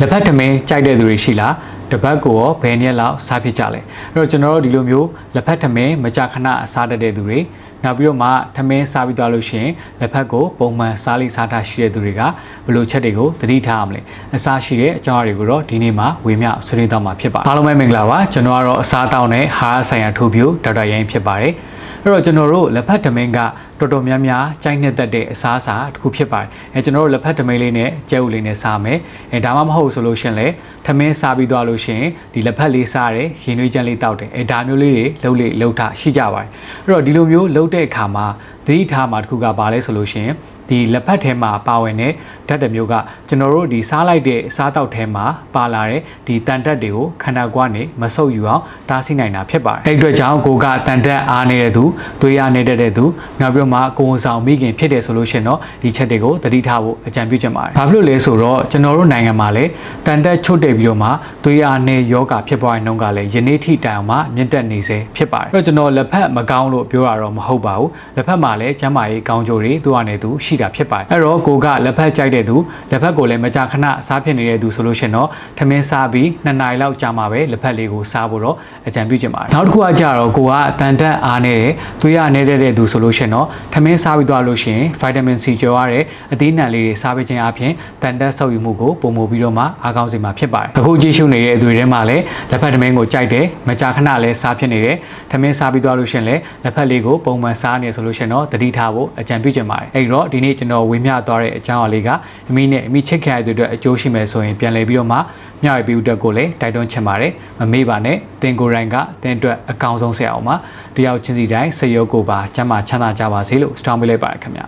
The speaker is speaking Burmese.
လက်ဖက်ထမင်းကြိုက်တဲ့သူတွေရှိလားတပတ်ကိုရောဘယ်နှစ်ရက်လောက်စားဖြစ်ကြလဲအဲ့တော့ကျွန်တော်တို့ဒီလိုမျိုးလက်ဖက်ထမင်းမကြာခဏစားတတ်တဲ့သူတွေနောက်ပြီးတော့မှထမင်းစားပြီးသွားလို့ရှိရင်လက်ဖက်ကိုပုံမှန်စားလိစားထားရှိတဲ့သူတွေကဘယ်လိုချက်တွေကိုသတိထားရမလဲအစားရှိတဲ့အကြောင်းအရာတွေကိုတော့ဒီနေ့မှာဝေမျှဆွေးနွေးတော့မှာဖြစ်ပါတယ်အားလုံးပဲမင်္ဂလာပါကျွန်တော်ကတော့အစားအသောက်နဲ့ဟာရဆိုင်ရာထိုးပြိုဒေါက်တာရိုင်းဖြစ်ပါတယ် အဲ့တော့ကျွန်တော်တို့လက်ဖက်ထမင်းကတော်တော်များများကြိုက်နှစ်သက်တဲ့အစားအစာတစ်ခုဖြစ်ပါတယ်အဲကျွန်တော်တို့လက်ဖက်ထမင်းလေးနဲ့ကြက်ဥလေးနဲ့စားမယ်အဲဒါမှမဟုတ်ဆိုလို့ရှရင်လေထမင်းစားပြီးသွားလို့ရှရင်ဒီလက်ဖက်လေးစားတယ်ရင်သွေးကြမ်းလေးတောက်တယ်အဲဒါမျိုးလေးတွေလှုပ်လေလှုပ်ထရှိကြပါတယ်အဲ့တော့ဒီလိုမျိုးလှုပ်တဲ့အခါမှာသတိထားမှာတစ်ခုကဘာလဲဆိုလို့ရှရင် ဒီလက်ဖက်ထဲမှာပါဝင်တဲ့ဓာတ်တစ်မျိုးကကျွန်တော်တို့ဒီစားလိုက်တဲ့စားတောက်ထဲမှာပါလာတဲ့ဒီတန်တက်တွေကိုခန္ဓာကိုယ်ကနေမဆုပ်ယူအောင်တားဆီးနိုင်တာဖြစ်ပါတယ်အဲ့ဒီအတွက်ကြောင့်ကိုကတန်တက်အားနေတဲ့သူသွေးရနေတဲ့သူနောက်ပြီးတော့မှကိုယ်ဆောင်မိခင်ဖြစ်တယ်ဆိုလို့ရှိရင်တော့ဒီချက်တွေကိုသတိထားဖို့အကြံပြုချင်ပါတယ်ဘာဖြစ်လို့လဲဆိုတော့ကျွန်တော်တို့နိုင်ငံမှာလည်းတန်တက်ချွတ်တယ်ပြီးတော့မှသွေးရနေယောဂဖြစ်ပွားတဲ့နှုန်းကလည်းယနေ့ထိတိုင်အောင်မှမြင့်တက်နေစေဖြစ်ပါတယ်အဲ့တော့ကျွန်တော်လက်ဖက်မကောင်းလို့ပြောတာတော့မဟုတ်ပါဘူးလက်ဖက်မှာလည်းကျန်းမာရေးကောင်းကျိုးတွေသူ့အနေနဲ့သူရှိတာဖြစ်ပါတယ်အဲ့တော့ကိုကလက်ဖက်ကြိုက်တဲ့သူလက်ဖက်ကိုလည်းမကြာခဏစားဖြစ်နေတဲ့သူဆိုလို့ရှိရင်တော့ထမင်းစားပြီး2နာရီလောက်ကြာမှပဲလက်ဖက်လေးကိုစားဖို့တော့အကြံပြုချင်ပါတယ်နောက်တစ်ခုကကြတော့ကိုကအတန်တက်အားနေတယ်သွေးရနေတဲ့သူဆိုလို့ရှိရင်တော့ထမင်းစားပြီးသွားလို့ရှိရင်ဗိုက်တာမင် C ကျော်ရတဲ့အသီးနှံလေးတွေစားပေးခြင်းအပြင်တန်တက်ဆုပ်ယူမှုကိုပုံမပြီးတော့မှအားကောင်းစေမှာဖြစ်ပါတယ်အခုကြည့်ရှုနေတဲ့သူတွေထဲမှာလည်းလက်ဖက်ထမင်းကိုကြိုက်တယ်မကြာခဏလည်းစားဖြစ်နေတယ်ထမင်းစားပြီးသွားလို့ရှိရင်လည်းလက်ဖက်လေးကိုပုံမှန်စားနေဆိုလို့ရှိရင်တော့တတိထားဖို့အကြံပြုချင်ပါတယ်အဲ့တော့ဒီနေ့ကျွန်တော်ဝေမျှသွားတဲ့အကြောင်းအရာလေးကအမိနဲ့အမိချစ်ခင်ရတဲ့အတွက်အကျိုးရှိမယ်ဆိုရင်ပြန်လည်ပြီးတော့မှမျှဝေပြီးအတွက်ကိုလည်းတိုက်တွန်းချင်ပါတယ်မမေ့ပါနဲ့တင်ကိုယ်တိုင်ကတင်အတွက်အကောင်းဆုံးဆရာအောင်ပါတယောက်ချင်းစီတိုင်းစိတ်ရောကိုယ်ပါကျမ်းမာချမ်းသာကြပါစေလို့စတောင်းပေးလိုက်ပါတယ်ခင်ဗျ